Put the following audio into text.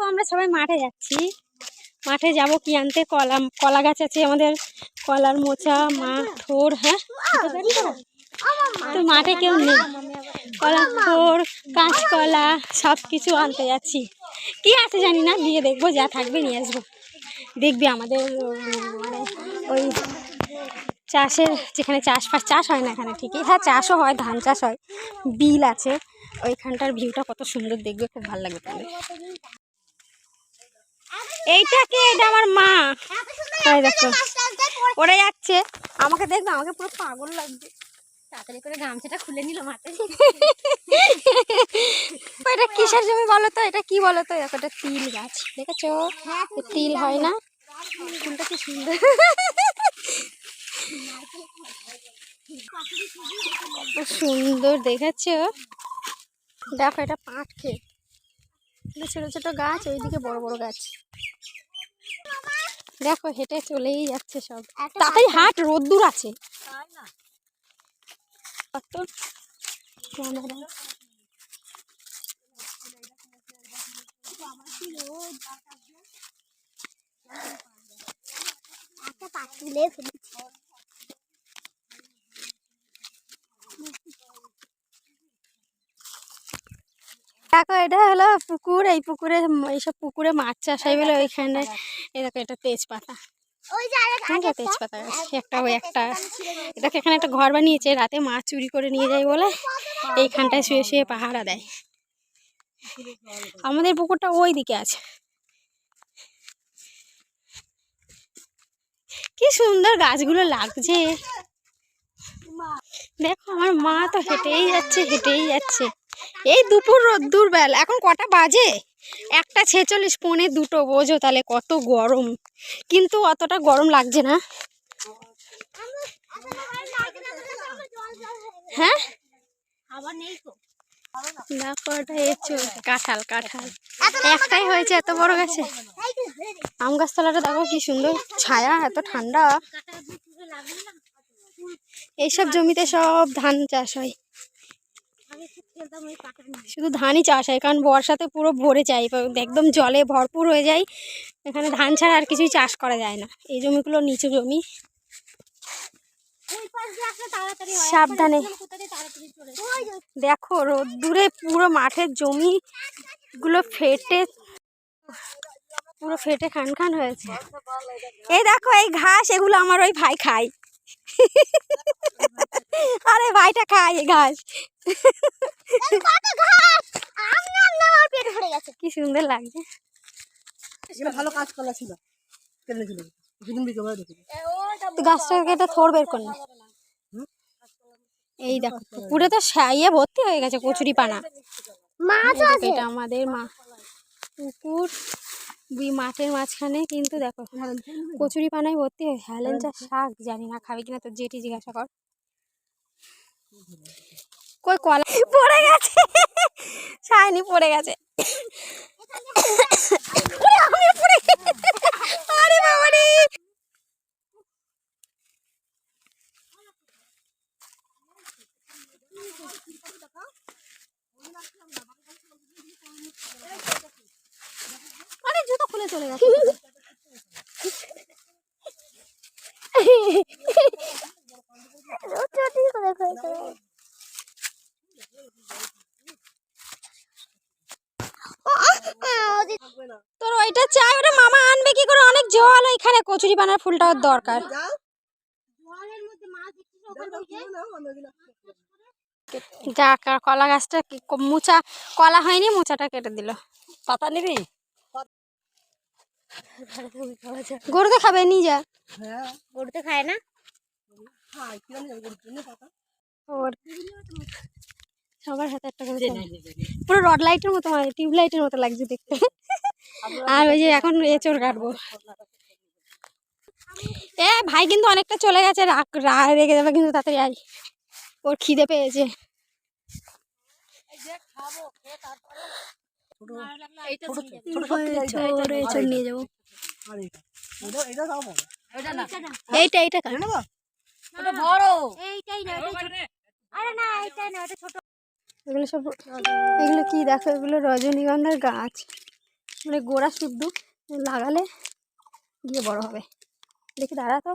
দেখো আমরা সবাই মাঠে যাচ্ছি। মাঠে যাব কি আনতে? কলা কলা গাছ আছে আমাদের। কলার মোচা মাঠোর হ্যাঁ? তো মাঠে কেউ নেই। কলা থোর কাঁচকলা সব কিছু আনতে যাচ্ছি। কি আছে জানি না দিয়ে দেখব, যা থাকবে নিয়ে আসব। দেখবি আমাদের মানে ওই চাষের, যেখানে চাষবাস চাষ হয় না এখানে, ঠিকই? হ্যাঁ চাষও হয়, ধান চাষ হয়। বিল আছে। ওইখানটার ভিউটা কত সুন্দর, দেখবে, খুব ভালো লাগবে তাহলে। এইটা কে? এটা আমার মা। দেখো ওরা যাচ্ছে। আমাকে দেখবে আমাকে পুরো পাগল লাগছে। তাড়াতাড়ি করে গামছাটা খুলে নিল মাথায়। এটা কিসের জমি বলো তো? এটা কি বলো তো? দেখো এটা তিল গাছ দেখেছ? তিল হয় না? ফুলটা কি সুন্দর? সুন্দর দেখেছ? দেখো এটা পাট এটা ছোট ছোট গাছ ওইদিকে বড় বড় গাছ। দেখো হেঁটে চলেই যাচ্ছে সব। তাড়াতাড়ি হাট রোদ্দুর আছে। ক্যামেরা দেখো এটা হলো পুকুর। এই পুকুরে এইসব পুকুরে মাছ চাষ হয় বলে ওইখানে। এই দেখো এটা তেজপাতা। তেজপাতা? একটা ওই একটা। এটাকে এখানে একটা ঘর বানিয়েছে। রাতে মাছ চুরি করে নিয়ে যায় বলে। এইখানটায় শুয়ে শুয়ে পাহারা দেয়। আমাদের পুকুরটা ওই দিকে আছে। কি সুন্দর গাছগুলো লাগছে। দেখো আমার মা তো হেঁটেই যাচ্ছে হেঁটেই যাচ্ছে। এই দুপুর রোদ্দুর বেলা এখন কটা বাজে? একটা ছেচল্লিশ, পৌনে দুটো, বোঝো তাহলে কত গরম। কিন্তু অতটা গরম লাগছে না। হ্যাঁ? কাঁঠাল কাঁঠাল। একটাই হয়েছে এত বড় গাছে। আম গাছতলাটা দেখো কি সুন্দর। ছায়া, এত ঠান্ডা। এইসব জমিতে সব ধান চাষ হয়। শুধু ধানই চাষ হয়, কারণ বর্ষাতে পুরো ভরে যায় একদম জলে ভরপুর হয়ে যায়। এখানে ধান ছাড়া আর কিছুই চাষ করা যায় না। এই জমিগুলো নিচু জমি। সাবধানে। দেখো, রোদ্দুরে পুরো মাঠের জমি গুলো ফেটে, পুরো ফেটে খান খান হয়েছে। এই দেখো, এই ঘাস, এগুলো আমার ওই ভাই খায়। আরে ভাইটা খায় এই ঘাস। কি সুন্দর লাগছে। ভালো কাজ করা ছিল। গাছটা কেটে থোর বের কর না এই দেখো পুকুরে তো সাইয়ে ভর্তি হয়ে গেছে কচুরি পানা এই দেখো, এটা আমাদের মা। পুকুর। মাঠের মাঝখানে কিন্তু দেখো কচুরি পানায় ভর্তি হয়ে। হ্যালেঞ্চা শাক জানি না খাবে কিনা তো জেটি জিজ্ঞাসা কর। কই কলা? পড়ে গেছে। ছায়নি পড়ে গেছে। পড়ে গেছি। আরে বাবা রে আরে জুতো খুলে চলে গেছে। তোর ওইটা চাই, ওটা মামা আনবে কি করে? অনেক জল ওইখানে কচুরি পানার ফুলটা দরকার। যা কলা গাছটা মোচা কলা হয়নি, মোচাটা কেটে দিল। পাতা নিবি? গরুতে খাবে নিয়ে যা। হ্যাঁ। গরুতে খায় না। হ্যাঁ সবার হাতে একটা করে পুরো রড লাইটের মতো মানে টিউব লাইটের মতো লাগছে দেখতে। আর ওই যে এখন এচোর কাটবো। এ ভাই কিন্তু অনেকটা চলে গেছে। রাগ রা- রেগে যাবে কিন্তু তাড়াতাড়ি আয়। ওর খিদে পেয়েছে। নিয়ে যাব। আর এটা এটা এটা দাও বলো। এটা না এইটা এইটা কাট। এটা নেব ওটা বড়। এইটাই না আরে না এইটাই না ওটা ছোট। এগুলো সব এগুলো কি দেখো? এগুলো রজনীগন্ধার গাছ। মানে গোড়া শুদ্ধ লাগালে গিয়ে বড় হবে। দেখি দাঁড়া তো।